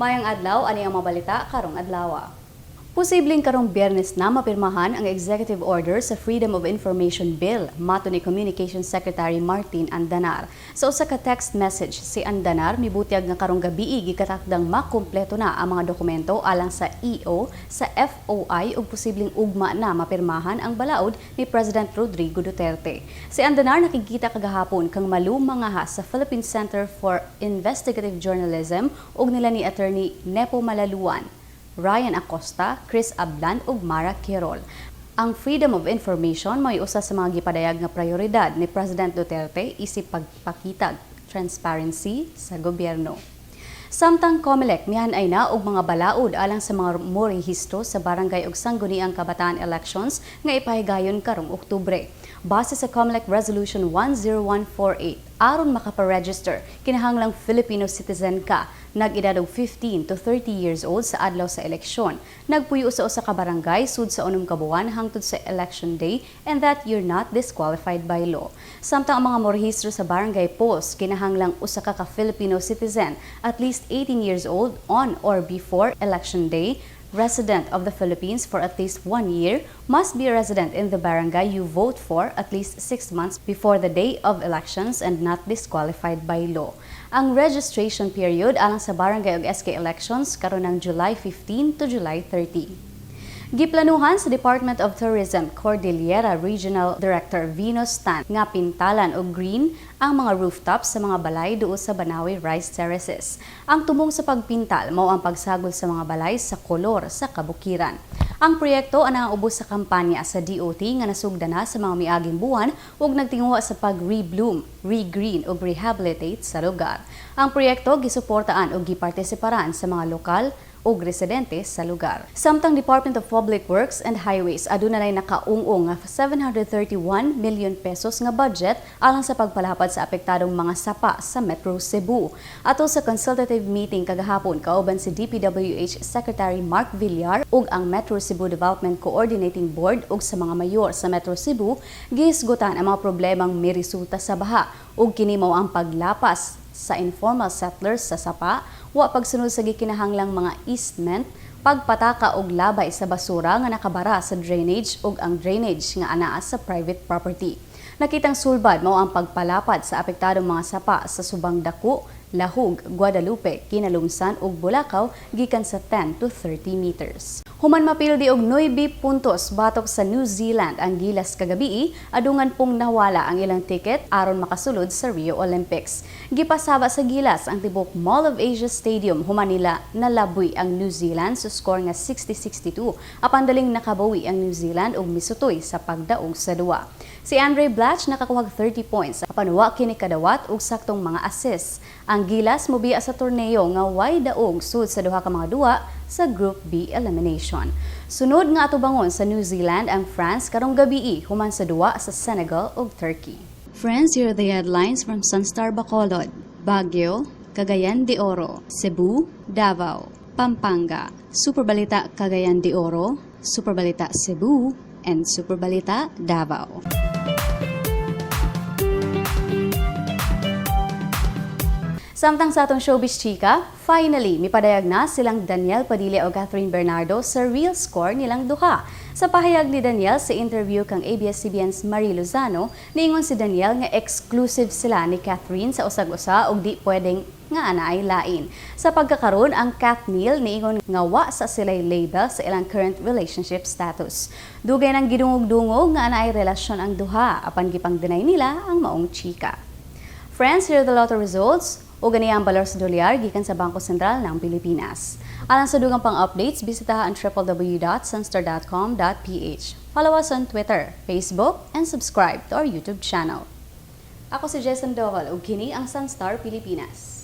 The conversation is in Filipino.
Mayang adlaw ani ang mabalita karong adlaw. Posibleng karong biyernes na mapirmahan ang executive order sa Freedom of Information Bill mato ni Communications Secretary Martin Andanar. Sa usa ka text message si Andanar mibutyag nga karong gabii gikatakdang makumpleto na ang mga dokumento alang sa EO sa FOI ug posibleng ugma na mapirmahan ang balaod ni President Rodrigo Duterte. Si Andanar nakikita kagahapon kang malumangaha sa Philippine Center for Investigative Journalism ug nila ni attorney Nepo Malaluan. Ryan Acosta, Chris Ablan ug Mara Quirol. Ang freedom of information may usa sa mga gipadayag nga prioridad ni President Duterte isip pagpakitag transparency sa gobyerno. Samtang COMELEC mihan ay na og mga balaod alang sa mga morehistro sa barangay ug sangguniang kabataan elections nga ipahigayon karong Oktubre. Base sa COMELEC Resolution 10148, aron makaparegister, kinahanglang Filipino citizen ka, nag-edad og 15 to 30 years old sa adlaw sa eleksyon. Nagpuyo sa usa ka barangay sud sa unom ka buwan hangtod sa election day and that you're not disqualified by law. Samtang ang mga morehistro sa barangay post, kinahanglang usa ka ka Filipino citizen at least 18 years old on or before election day resident of the Philippines for at least one year must be a resident in the barangay you vote for at least six months before the day of elections and not disqualified by law. Ang registration period alang sa barangay ug SK elections karon ng July 15 to July 30. Giplanuhan sa Department of Tourism Cordillera Regional Director Venus Stan nga pintalan og green ang mga rooftops sa mga balay duo sa Banawi Rice Terraces. Ang tumong sa pagpintal mao ang pagsagol sa mga balay sa kolor sa kabukiran. Ang proyekto anang ubos sa kampanya sa DOT nga nasugda na sa mga miaging buwan ug nagtinguha sa pag-rebloom, regreen ug rehabilitate sa lugar. Ang proyekto gisuportaan ug gipartisiparan sa mga lokal ug residente sa lugar. Samtang Department of Public Works and Highways aduna nay nakaungong nga 731 million pesos nga budget alang sa pagpalapad sa apektadong mga sapa sa Metro Cebu. Ato sa consultative meeting kagahapon kauban si DPWH Secretary Mark Villar ug ang Metro Cebu Development Coordinating Board ug sa mga mayor sa Metro Cebu gihisgutan ang mga problemang miresulta sa baha ug kini mao ang paglapas sa informal settlers sa sapa, wa pagsunod sa gikinahanglang mga easement, pagpataka og labay sa basura nga nakabara sa drainage ug ang drainage nga anaa sa private property. Nakitang sulbad mao ang pagpalapad sa apektadong mga sapa sa subang dako, Lahug, Guadalupe, Kinalumsan ug Bulacau gikan sa 10 to 30 meters. Human mapildi og 9 puntos batok sa New Zealand ang gilas kagabi, adungan pong nawala ang ilang ticket aron makasulod sa Rio Olympics. Gipasaba sa gilas ang tibok Mall of Asia Stadium human nila nalaboy ang New Zealand sa score nga 60-62 apan daling nakabawi ang New Zealand og misutoy sa pagdaog sa duwa. Si Andre Blatch nakakuha 30 points apan wa kini kadawat og saktong mga assists. Ang gilas mobiya sa torneo nga way daog sud sa duha ka mga duwa sa Group B elimination. Sunod nga atubangon sa New Zealand ang France karong gabii human sa duwa sa Senegal ug Turkey. Friends, here are the headlines from Sunstar Bacolod, Baguio, Cagayan de Oro, Cebu, Davao, Pampanga, Superbalita Cagayan de Oro, Superbalita Cebu, and Superbalita Davao. Samtang sa atong showbiz chika, finally, mipadayag na silang Daniel Padilla o Catherine Bernardo sa real score nilang duha. Sa pahayag ni Daniel sa interview kang ABS-CBN's Marie Lozano, niingon si Daniel nga exclusive sila ni Catherine sa usag-usa ug di pwedeng nga ana ay lain. Sa pagkakaroon, ang Catnil niingon nga wa sa sila'y label sa ilang current relationship status. Dugay nang gidungog-dungog nga ana ay relasyon ang duha, apan gipang nila ang maong chika. Friends, here are the lotto results o gani ang Balar sa Dolyar gikan sa Bangko Sentral ng Pilipinas. Alang sa dugang pang updates, bisita ang www.sunstar.com.ph. Follow us on Twitter, Facebook, and subscribe to our YouTube channel. Ako si Jason Doval ug kini ang Sunstar Pilipinas.